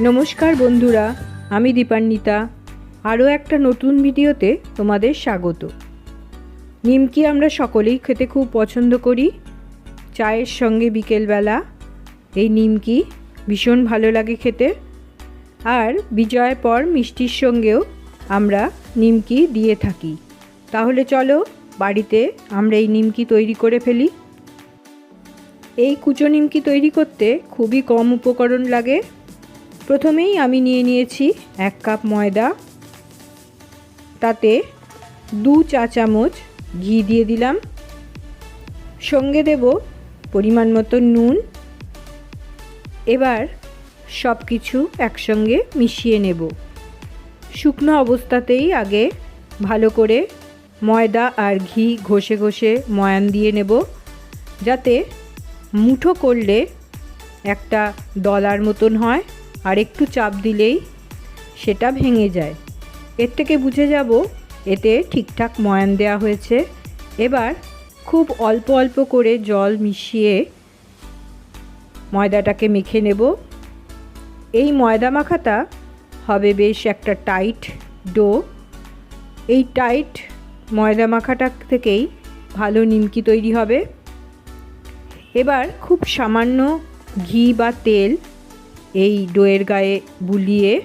নমস্কার বন্ধুরা, আমি দীপান্বিতা। আরও একটা নতুন ভিডিওতে তোমাদের স্বাগত। নিমকি আমরা সকলেই খেতে খুব পছন্দ করি। চায়ের সঙ্গে বিকেলবেলা এই নিমকি ভীষণ ভালো লাগে খেতে। আর বিজয়ের পর মিষ্টির সঙ্গেও আমরা নিমকি দিয়ে থাকি। তাহলে চলো বাড়িতে আমরা এই নিমকি তৈরি করে ফেলি। এই কুচো নিমকি তৈরি করতে খুবই কম উপকরণ লাগে। প্রথমেই আমি নিয়ে নিয়েছি এক কাপ ময়দা। তাতে দু চা চামচ ঘি দিয়ে দিলাম। সঙ্গে দেব পরিমাণ মতো নুন। এবার সব কিছু একসঙ্গে মিশিয়ে নেব। শুকনো অবস্থাতেই আগে ভালো করে ময়দা আর ঘি ঘষে ঘষে ময়ান দিয়ে নেব। যাতে মুঠো করলে একটা দলার মতন হয়। আর একটু চাপ দিলেই সেটা ভেঙে যায়। এর থেকে বুঝে যাব, এতে ঠিকঠাক ময়ান দেওয়া হয়েছে। এবার খুব অল্প অল্প করে জল মিশিয়ে ময়দাটাকে মেখে নেব। এই ময়দা মাখাটা হবে বেশ একটা টাইট ডো। এই টাইট ময়দা মাখাটা থেকেই ভালো নিমকি তৈরি হবে। এবার খুব সামান্য ঘি বা তেল এই ডোয়ের গায়ে বুলিয়ে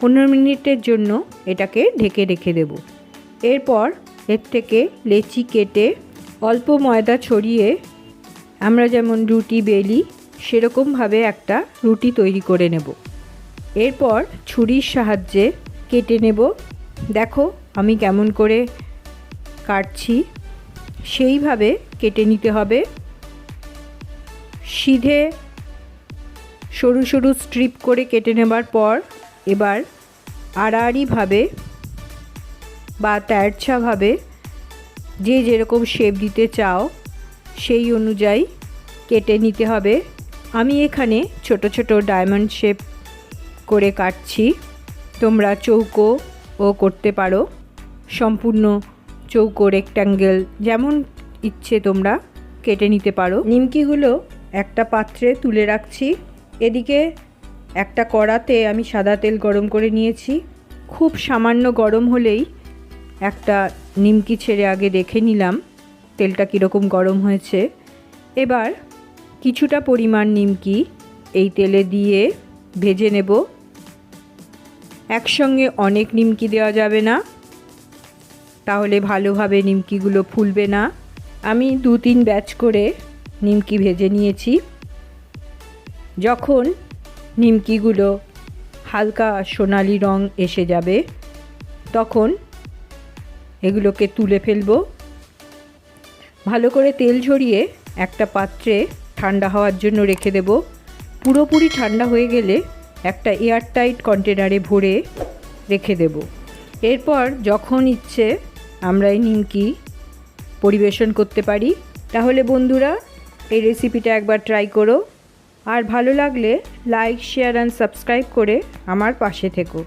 পনেরো মিনিটের জন্য এটাকে ঢেকে রেখে দেব। এরপর এর থেকে লেচি কেটে অল্প ময়দা ছড়িয়ে আমরা যেমন রুটি, বেলি সেরকমভাবে একটা রুটি তৈরি করে নেব। এরপর ছুরির সাহায্যে কেটে নেব। দেখো আমি কেমন করে কাটছি। সেইভাবে কেটে নিতে হবে। সিধে সরু সরু স্ট্রিপ করে কেটে নেবার পর এবার আড়াআড়িভাবে বা তেরছাভাবে যে যেরকম শেপ দিতে চাও, সেই অনুযায়ী কেটে নিতে হবে। আমি এখানে ছোট ছোট ডায়মন্ড শেপ করে কাটছি। তোমরা চৌকো ও করতে পারো। সম্পূর্ণ চৌকো রেক্ট্যাঙ্গেল যেমন ইচ্ছে তোমরা কেটে নিতে পারো। নিমকিগুলো একটা পাত্রে তুলে রাখছি। এদিকে একটা কড়াতে আমি সাদা তেল গরম করে নিয়েছি। খুব সামান্য গরম হলেই একটা নিমকি ছেড়ে আগে দেখে নিলাম তেলটা কীরকম গরম হয়েছে। এবার কিছুটা পরিমাণ নিমকি এই তেলে দিয়ে ভেজে নেব। একসঙ্গে অনেক নিমকি দেওয়া যাবে না। তাহলে ভালোভাবে নিমকিগুলো ফুলবে না। আমি দু তিন ব্যাচ করে নিমকি ভেজে নিয়েছি। যখন নিমকিগুলো হালকা সোনালি রং এসে যাবে, তখন এগুলোকে তুলে ফেলব। ভালো করে তেল ঝরিয়ে একটা পাত্রে ঠান্ডা হওয়ার জন্য রেখে দেব। পুরোপুরি ঠান্ডা হয়ে গেলে একটা এয়ারটাইট কন্টেনারে ভরে রেখে দেব। এরপর যখন ইচ্ছে আমরা এই নিমকি পরিবেশন করতে পারি, তাহলে বন্ধুরা এই রেসিপিটা একবার ট্রাই করো। আর ভালো লাগলে লাইক শেয়ার অ্যান্ড সাবস্ক্রাইব করে আমার পাশে থেকো।